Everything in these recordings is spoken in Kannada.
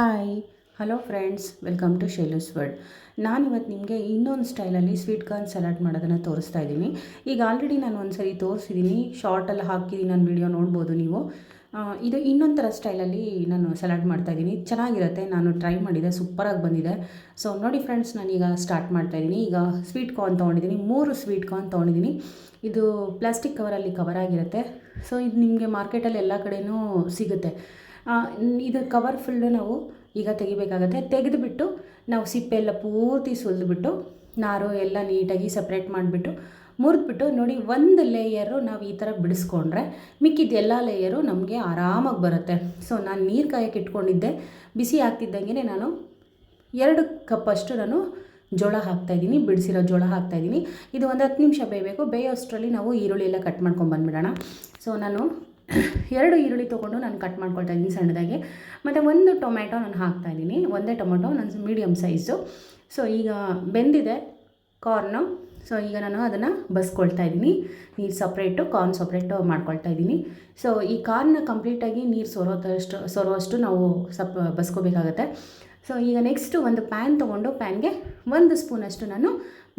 Hi hello friends welcome to Shailu's World ನಾನಿವತ್ತು ನಿಮಗೆ ಇನ್ನೊಂದು ಸ್ಟೈಲಲ್ಲಿ ಸ್ವೀಟ್ ಕಾರ್ನ್ ಸಲಾಡ್ ಮಾಡೋದನ್ನು ತೋರಿಸ್ತಾ ಇದ್ದೀನಿ. ಈಗ ಆಲ್ರೆಡಿ ನಾನು ಒಂದು ಸರಿ ತೋರಿಸಿದ್ದೀನಿ ಶಾರ್ಟಲ್ಲಿ ಹಾಕಿದ್ದೀನಿ ನಾನು ವಿಡಿಯೋ ನೋಡ್ಬೋದು ನೀವು. ಇದು ಇನ್ನೊಂದು ಥರ ಸ್ಟೈಲಲ್ಲಿ ನಾನು ಸಲಾಡ್ ಮಾಡ್ತಾಯಿದ್ದೀನಿ ಚೆನ್ನಾಗಿರುತ್ತೆ, ನಾನು ಟ್ರೈ ಮಾಡಿದೆ ಸೂಪರಾಗಿ ಬಂದಿದೆ. ಸೊ ನೋಡಿ ಫ್ರೆಂಡ್ಸ್ ನಾನೀಗ ಸ್ಟಾರ್ಟ್ ಮಾಡ್ತಾಯಿದ್ದೀನಿ ಈಗ ಸ್ವೀಟ್ ಕಾರ್ನ್ ತೊಗೊಂಡಿದ್ದೀನಿ. ಮೂರು ಸ್ವೀಟ್ ಕಾರ್ನ್ ತೊಗೊಂಡಿದ್ದೀನಿ. ಇದು ಪ್ಲಾಸ್ಟಿಕ್ ಕವರಲ್ಲಿ ಕವರ್ ಆಗಿರುತ್ತೆ. ಸೊ ಇದು ನಿಮಗೆ ಮಾರ್ಕೆಟಲ್ಲಿ ಎಲ್ಲ ಕಡೆಯೂ ಸಿಗುತ್ತೆ. ಇದು ಕವರ್ ಫುಲ್ಲು ನಾವು ಈಗ ತೆಗಿಬೇಕಾಗತ್ತೆ. ತೆಗೆದುಬಿಟ್ಟು ನಾವು ಸಿಪ್ಪೆ ಎಲ್ಲ ಪೂರ್ತಿ ಸುಲಿದ್ಬಿಟ್ಟು, ನಾರು ಎಲ್ಲ ನೀಟಾಗಿ ಸಪ್ರೇಟ್ ಮಾಡಿಬಿಟ್ಟು ಮುರಿದ್ಬಿಟ್ಟು ನೋಡಿ ಒಂದು ಲೇಯರು ನಾವು ಈ ಥರ ಬಿಡಿಸ್ಕೊಂಡ್ರೆ ಮಿಕ್ಕಿದ ಎಲ್ಲ ಲೇಯರು ನಮಗೆ ಆರಾಮಾಗಿ ಬರುತ್ತೆ. ಸೊ ನಾನು ನೀರು ಕಾಯಕ್ಕೆ ಇಟ್ಕೊಂಡಿದ್ದೆ. ಬಿಸಿ ಆಗ್ತಿದ್ದಂಗೆ ನಾನು ಎರಡು ಕಪ್ಪಷ್ಟು ನಾನು ಜೋಳ ಹಾಕ್ತಾಯಿದ್ದೀನಿ ಬಿಡಿಸಿರೋ ಜೋಳ ಹಾಕ್ತಾಯಿದ್ದೀನಿ ಇದು ಒಂದು ಹತ್ತು ನಿಮಿಷ ಬೇಯಬೇಕು. ಬೇಯೋಷ್ಟರಲ್ಲಿ ನಾವು ಈರುಳ್ಳಿ ಎಲ್ಲ ಕಟ್ ಮಾಡ್ಕೊಂಡು ಬಂದ್ಬಿಡೋಣ. ಸೊ ನಾನು ಎರಡು ಈರುಳ್ಳಿ ತೊಗೊಂಡು ನಾನು ಕಟ್ ಮಾಡ್ಕೊಳ್ತಾ ಇದ್ದೀನಿ ಸಣ್ಣದಾಗಿ. ಮತ್ತು ಒಂದು ಟೊಮ್ಯಾಟೊ ನಾನು ಹಾಕ್ತಾಯಿದ್ದೀನಿ ಒಂದೇ ಟೊಮೆಟೊ ನನ್ನ ಮೀಡಿಯಮ್ ಸೈಜು. ಸೊ ಈಗ ಬೆಂದಿದೆ. ಕಾರ್ನು ಸೊ ಈಗ ನಾನು ಅದನ್ನು ಬಸ್ಕೊಳ್ತಾ ಇದ್ದೀನಿ. ನೀರು ಸಪ್ರೇಟು ಕಾರ್ನ್ ಸಪ್ರೇಟು ಮಾಡ್ಕೊಳ್ತಾ ಇದ್ದೀನಿ. ಸೊ ಈ ಕಾರ್ನ ಕಂಪ್ಲೀಟಾಗಿ ನೀರು ಸೊರೋದಷ್ಟು, ಸೊರೋವಷ್ಟು ನಾವು ಸಪ್, ಬಸ್ಕೋಬೇಕಾಗತ್ತೆ. ಸೊ ಈಗ ನೆಕ್ಸ್ಟು ಒಂದು ಪ್ಯಾನ್ ತೊಗೊಂಡು ಪ್ಯಾನ್ಗೆ ಒಂದು ಸ್ಪೂನಷ್ಟು ನಾನು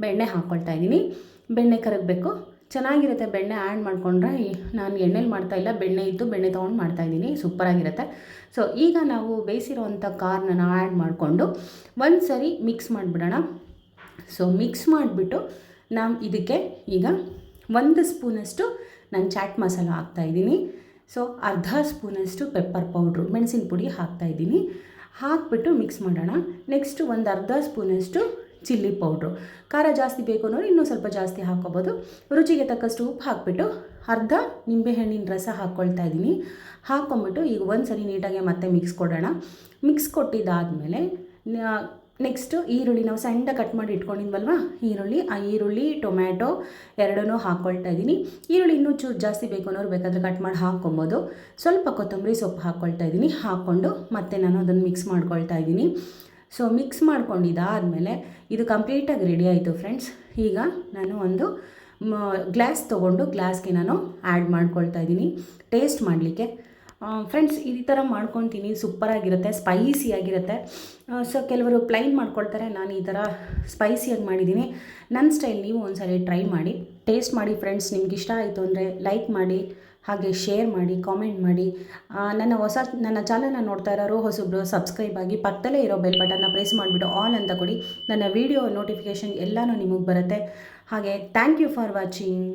ಬೆಣ್ಣೆ ಹಾಕ್ಕೊಳ್ತಾ ಇದ್ದೀನಿ. ಬೆಣ್ಣೆ ಕರಗಬೇಕು. ಚೆನ್ನಾಗಿರುತ್ತೆ ಬೆಣ್ಣೆ ಆ್ಯಡ್ ಮಾಡಿಕೊಂಡ್ರೆ. ನಾನು ಎಣ್ಣೆಲಿ ಮಾಡ್ತಾಯಿಲ್ಲ ಬೆಣ್ಣೆ ಇದ್ದು ಬೆಣ್ಣೆ ತೊಗೊಂಡು ಮಾಡ್ತಾಯಿದ್ದೀನಿ ಸೂಪರಾಗಿರುತ್ತೆ. ಸೊ ಈಗ ನಾವು ಬೇಯಿಸಿರೋವಂಥ ಕಾರ್ನ ಆ್ಯಡ್ ಮಾಡಿಕೊಂಡು ಒಂದು ಸರಿ ಮಿಕ್ಸ್ ಮಾಡಿಬಿಡೋಣ. ಸೊ ಮಿಕ್ಸ್ ಮಾಡಿಬಿಟ್ಟು ನಾವು ಇದಕ್ಕೆ ಈಗ ಒಂದು ಸ್ಪೂನಷ್ಟು ನಾನು ಚಾಟ್ ಮಸಾಲ ಹಾಕ್ತಾಯಿದ್ದೀನಿ ಸೊ ಅರ್ಧ ಸ್ಪೂನಷ್ಟು ಪೆಪ್ಪರ್ ಪೌಡ್ರು ಮೆಣಸಿನ ಪುಡಿ ಹಾಕ್ತಾಯಿದ್ದೀನಿ ಹಾಕ್ಬಿಟ್ಟು ಮಿಕ್ಸ್ ಮಾಡೋಣ. ನೆಕ್ಸ್ಟು ಒಂದು ಅರ್ಧ ಸ್ಪೂನಷ್ಟು ಚಿಲ್ಲಿ ಪೌಡ್ರು ಖಾರ ಜಾಸ್ತಿ ಬೇಕು ಅನ್ನೋರು ಇನ್ನೂ ಸ್ವಲ್ಪ ಜಾಸ್ತಿ ಹಾಕ್ಕೋಬೋದು. ರುಚಿಗೆ ತಕ್ಕಷ್ಟು ಉಪ್ಪು ಹಾಕ್ಬಿಟ್ಟು ಅರ್ಧ ನಿಂಬೆಹಣ್ಣಿನ ರಸ ಹಾಕ್ಕೊಳ್ತಾ ಇದ್ದೀನಿ. ಹಾಕ್ಕೊಂಬಿಟ್ಟು ಈಗ ಒಂದು ಸರಿ ನೀಟಾಗಿ ಮತ್ತೆ ಮಿಕ್ಸ್ ಕೊಡೋಣ. ಮಿಕ್ಸ್ ಕೊಟ್ಟಿದ್ದಾದಮೇಲೆ ನೆಕ್ಸ್ಟು ಈರುಳ್ಳಿ ನಾವು ಸಣ್ಣ ಕಟ್ ಮಾಡಿ ಇಟ್ಕೊಂಡಿದ್ವಲ್ವಾ? ಈರುಳ್ಳಿ, ಆ ಈರುಳ್ಳಿ, ಟೊಮ್ಯಾಟೊ ಎರಡನ್ನೂ ಹಾಕ್ಕೊಳ್ತಾ ಇದ್ದೀನಿ. ಈರುಳ್ಳಿ ಇನ್ನೂ ಚೂರು ಜಾಸ್ತಿ ಬೇಕು ಅನ್ನೋರು ಬೇಕಾದರೆ ಕಟ್ ಮಾಡಿ ಹಾಕ್ಕೊಬೋದು ಸ್ವಲ್ಪ ಕೊತ್ತಂಬರಿ ಸೊಪ್ಪು ಹಾಕ್ಕೊಳ್ತಾ ಇದ್ದೀನಿ. ಹಾಕ್ಕೊಂಡು ಮತ್ತೆ ನಾನು ಅದನ್ನು ಮಿಕ್ಸ್ ಮಾಡ್ಕೊಳ್ತಾ ಇದ್ದೀನಿ. ಸೊ ಮಿಕ್ಸ್ ಮಾಡ್ಕೊಂಡಿದ್ದಾದಮೇಲೆ ಇದು ಕಂಪ್ಲೀಟಾಗಿ ರೆಡಿ ಆಯಿತು ಫ್ರೆಂಡ್ಸ್ ಈಗ ನಾನು ಒಂದು ಗ್ಲಾಸ್ ತೊಗೊಂಡು ಗ್ಲಾಸ್ಗೆ ನಾನು ಆ್ಯಡ್ ಮಾಡ್ಕೊಳ್ತಾ ಇದ್ದೀನಿ. ಟೇಸ್ಟ್ ಮಾಡಲಿಕ್ಕೆ. ಫ್ರೆಂಡ್ಸ್ ಈ ಥರ ಮಾಡ್ಕೊತೀನಿ ಸೂಪರಾಗಿರುತ್ತೆ ಸ್ಪೈಸಿಯಾಗಿರುತ್ತೆ ಸೊ ಕೆಲವರು ಪ್ಲೈನ್ ಮಾಡ್ಕೊಳ್ತಾರೆ, ನಾನು ಈ ಥರ ಸ್ಪೈಸಿಯಾಗಿ ಮಾಡಿದ್ದೀನಿ. ನನ್ನ ಸ್ಟೈಲ್ ನೀವು ಒಂದ್ಸರಿ ಟ್ರೈ ಮಾಡಿ ಟೇಸ್ಟ್ ಮಾಡಿ ಫ್ರೆಂಡ್ಸ್ ನಿಮ್ಗೆ ಇಷ್ಟ ಆಯಿತು ಅಂದರೆ ಲೈಕ್ ಮಾಡಿ, ಹಾಗೆ ಶೇರ್ ಮಾಡಿ ಕಾಮೆಂಟ್ ಮಾಡಿ. ನನ್ನ ಹೊಸ, ನನ್ನ ಚಾನಲ್ನ ನೋಡ್ತಾ ಇರೋರು ಹೊಸಬ್ರು ಸಬ್ಸ್ಕ್ರೈಬ್ ಆಗಿ ಪಕ್ಕದಲ್ಲೇ ಇರೋ ಬೆಲ್ ಬಟನ್ನ ಪ್ರೆಸ್ ಮಾಡಿಬಿಟ್ಟು ಆಲ್ ಅಂತ ಕೊಡಿ. ನನ್ನ ವೀಡಿಯೋ ನೋಟಿಫಿಕೇಷನ್ ಎಲ್ಲನೂ ನಿಮಗೆ ಬರುತ್ತೆ. ಹಾಗೆ ಥ್ಯಾಂಕ್ ಯು ಫಾರ್ ವಾಚಿಂಗ್